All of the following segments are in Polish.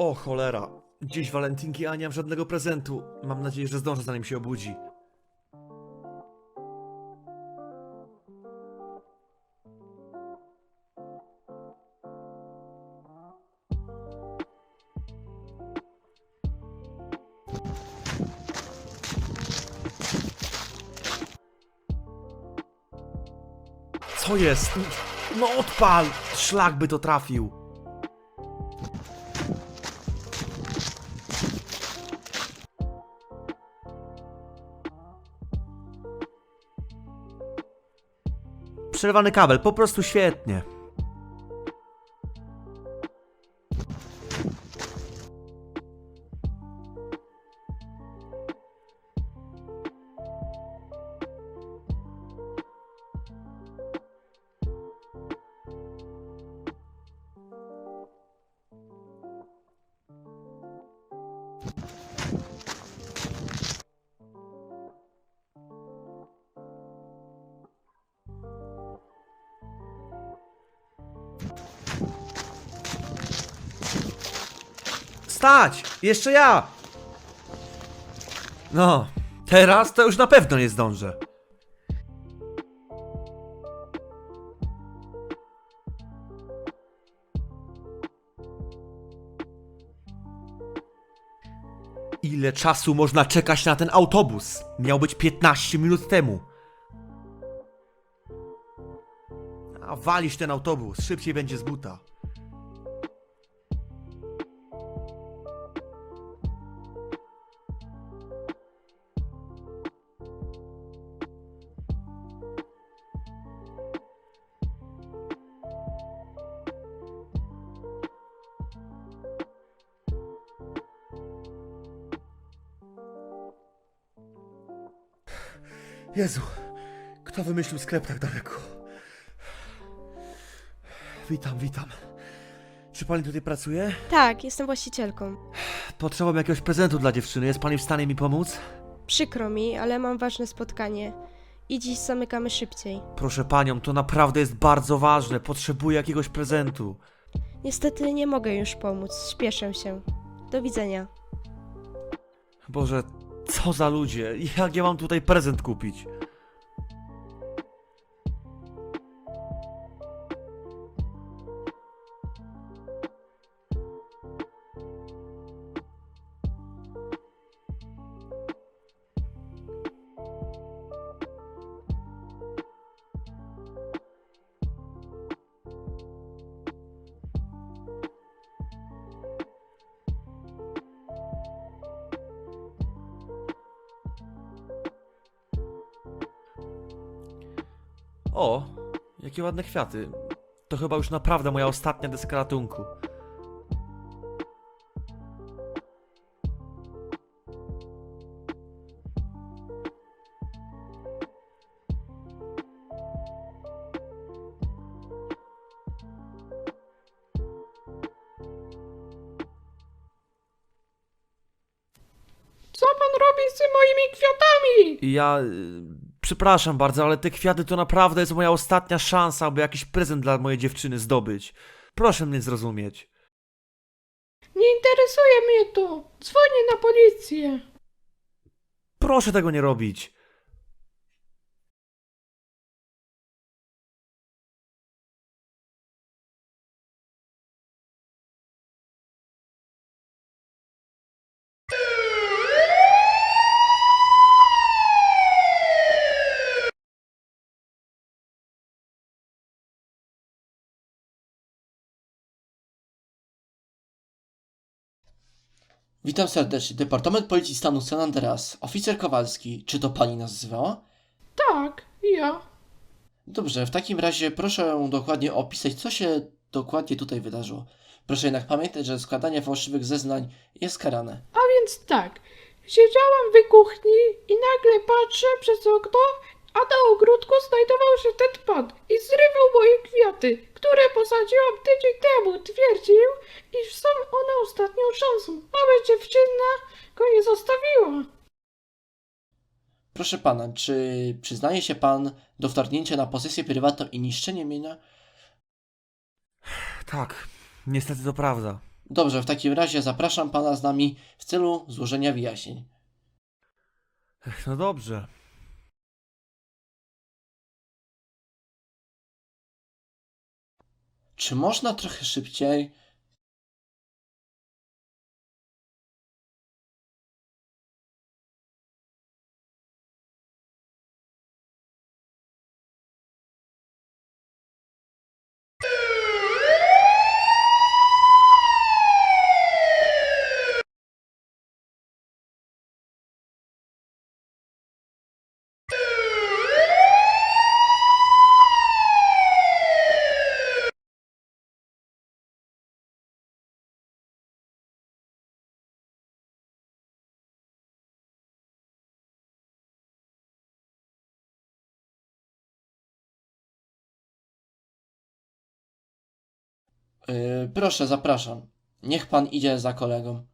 O cholera. Dziś walentynki, a nie mam żadnego prezentu. Mam nadzieję, że zdążę zanim się obudzi. Co jest? No odpal! Szlak by to trafił. Przerwany kabel, po prostu świetnie. Stać! Jeszcze ja! No, teraz to już na pewno nie zdążę. Ile czasu można czekać na ten autobus? Miał być 15 minut temu. A walisz ten autobus, szybciej będzie z buta. Jezu, kto wymyślił sklep tak daleko? Witam, witam. Czy pani tutaj pracuje? Tak, jestem właścicielką. Potrzebam jakiegoś prezentu dla dziewczyny. Jest pani w stanie mi pomóc? Przykro mi, ale mam ważne spotkanie. I dziś zamykamy szybciej. Proszę panią, to naprawdę jest bardzo ważne. Potrzebuję jakiegoś prezentu. Niestety nie mogę już pomóc, śpieszę się. Do widzenia. Boże, co za ludzie? Jak ja mam tutaj prezent kupić? O, jakie ładne kwiaty. To chyba już naprawdę moja ostatnia deska ratunku. Co pan robi z moimi kwiatami? Ja. y, Przepraszam bardzo, ale te kwiaty to naprawdę jest moja ostatnia szansa, aby jakiś prezent dla mojej dziewczyny zdobyć. Proszę mnie zrozumieć. Nie interesuje mnie to. Dzwonię na policję. Proszę tego nie robić. Witam serdecznie. Departament Policji Stanu San Andreas. Oficer Kowalski. Czy to pani nas? Tak, ja. Dobrze, w takim razie proszę dokładnie opisać, co się dokładnie tutaj wydarzyło. Proszę jednak pamiętać, że składanie fałszywych zeznań jest karane. A więc tak. Siedziałam w kuchni i nagle patrzę przez okno, a na ogródku znajdował się ten pan i zrywał moje kwiaty, które posadziłam tydzień temu. Twierdził, iż są one ostatnią szansą, aby dziewczyna go nie zostawiła. Proszę pana, czy przyznaje się pan do wtargnięcia na posesję prywatną i niszczenie mienia? Tak, niestety to prawda. Dobrze, w takim razie zapraszam pana z nami w celu złożenia wyjaśnień. No dobrze. Czy można trochę szybciej? Yy, proszę, zapraszam. Niech pan idzie za kolegą.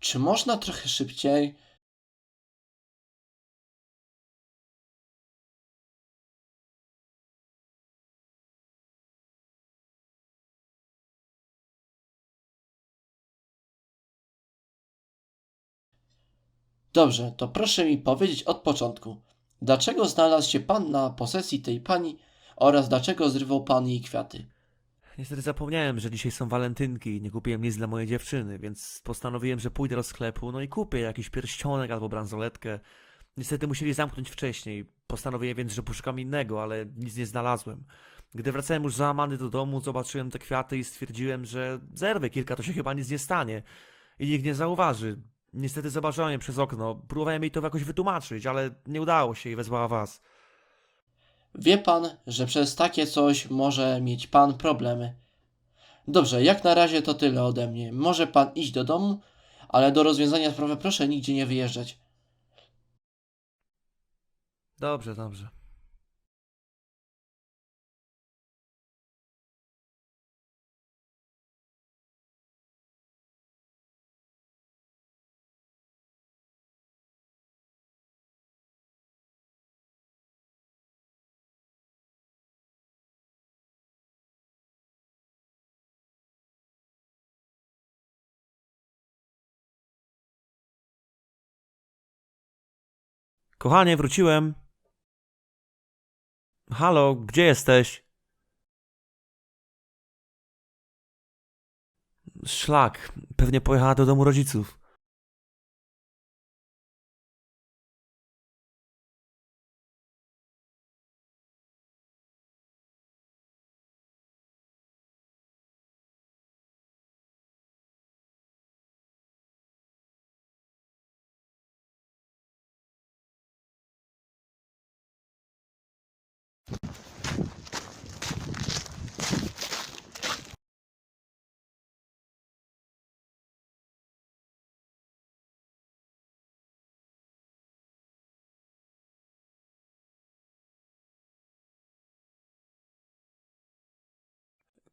Czy można trochę szybciej? Dobrze, to proszę mi powiedzieć od początku. Dlaczego znalazł się pan na posesji tej pani oraz dlaczego zrywał pan jej kwiaty? Niestety zapomniałem, że dzisiaj są walentynki i nie kupiłem nic dla mojej dziewczyny, więc postanowiłem, że pójdę do sklepu, no i kupię jakiś pierścionek albo bransoletkę. Niestety musieli zamknąć wcześniej. Postanowiłem więc, że poszukam innego, ale nic nie znalazłem. Gdy wracałem już załamany do domu, zobaczyłem te kwiaty i stwierdziłem, że zerwę kilka, to się chyba nic nie stanie. I nikt nie zauważy. Niestety zobaczyłem je przez okno. Próbowałem jej to jakoś wytłumaczyć, ale nie udało się i wezwała was. Wie pan, że przez takie coś może mieć pan problemy. Dobrze, jak na razie to tyle ode mnie. Może pan iść do domu, ale do rozwiązania sprawy proszę nigdzie nie wyjeżdżać. Dobrze, dobrze. Kochanie, wróciłem. Halo, gdzie jesteś? Szlak. Pewnie pojechała do domu rodziców.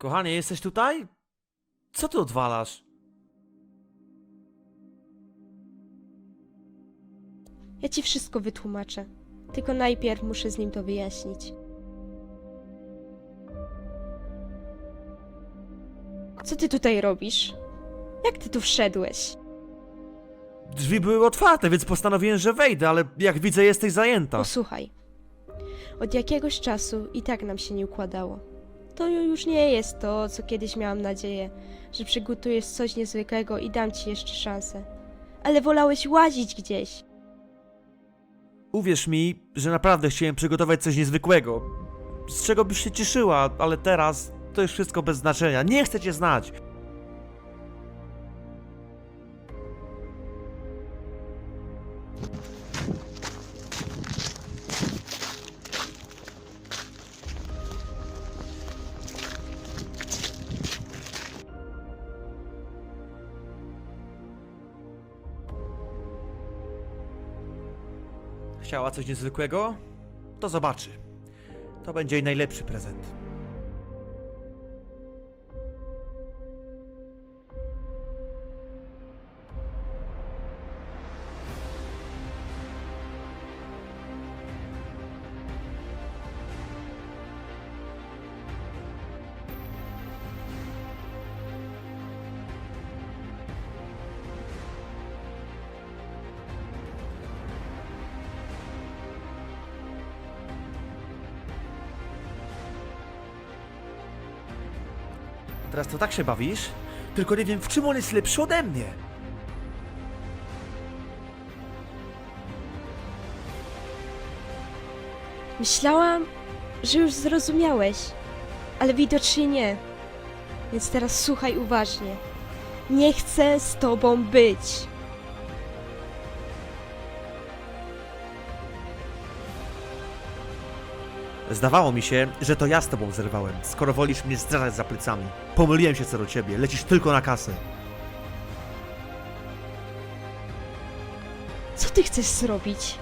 Kochanie, jesteś tutaj? Co ty odwalasz? Ja ci wszystko wytłumaczę. Tylko najpierw muszę z nim to wyjaśnić. Co ty tutaj robisz? Jak ty tu wszedłeś? Drzwi były otwarte, więc postanowiłem, że wejdę, ale jak widzę, jesteś zajęta. Posłuchaj. Od jakiegoś czasu i tak nam się nie układało. To już nie jest to, co kiedyś miałam nadzieję, że przygotujesz coś niezwykłego i dam ci jeszcze szansę. Ale wolałeś łazić gdzieś. Uwierz mi, że naprawdę chciałem przygotować coś niezwykłego. Z czego byś się cieszyła, ale teraz to już wszystko bez znaczenia. Nie chcę cię znać. Chciała coś niezwykłego? To zobaczy. To będzie jej najlepszy prezent. Teraz to tak się bawisz? Tylko nie wiem, w czym on jest lepszy ode mnie. Myślałam, że już zrozumiałeś, ale widocznie nie. Więc teraz słuchaj uważnie. Nie chcę z tobą być. Zdawało mi się, że to ja z tobą zerwałem, skoro wolisz mnie zdradzać za plecami. Pomyliłem się co do ciebie, lecisz tylko na kasę. Co ty chcesz zrobić?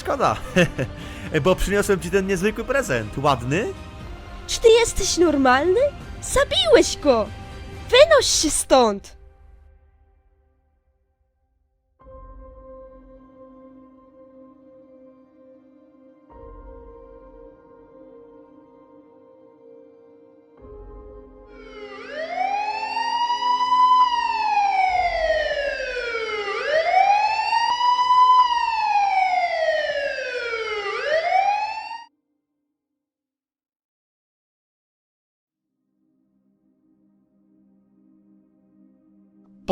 Szkoda, bo przyniosłem ci ten niezwykły prezent. Ładny? Czy ty jesteś normalny? Zabiłeś go! Wynoś się stąd!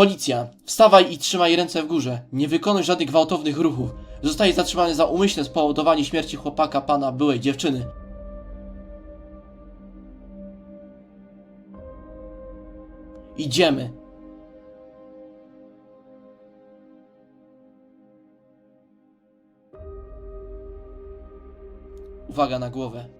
Policja, wstawaj i trzymaj ręce w górze. Nie wykonuj żadnych gwałtownych ruchów. Zostaje zatrzymany za umyślne spowodowanie śmierci chłopaka pana byłej dziewczyny. Idziemy. Uwaga na głowę.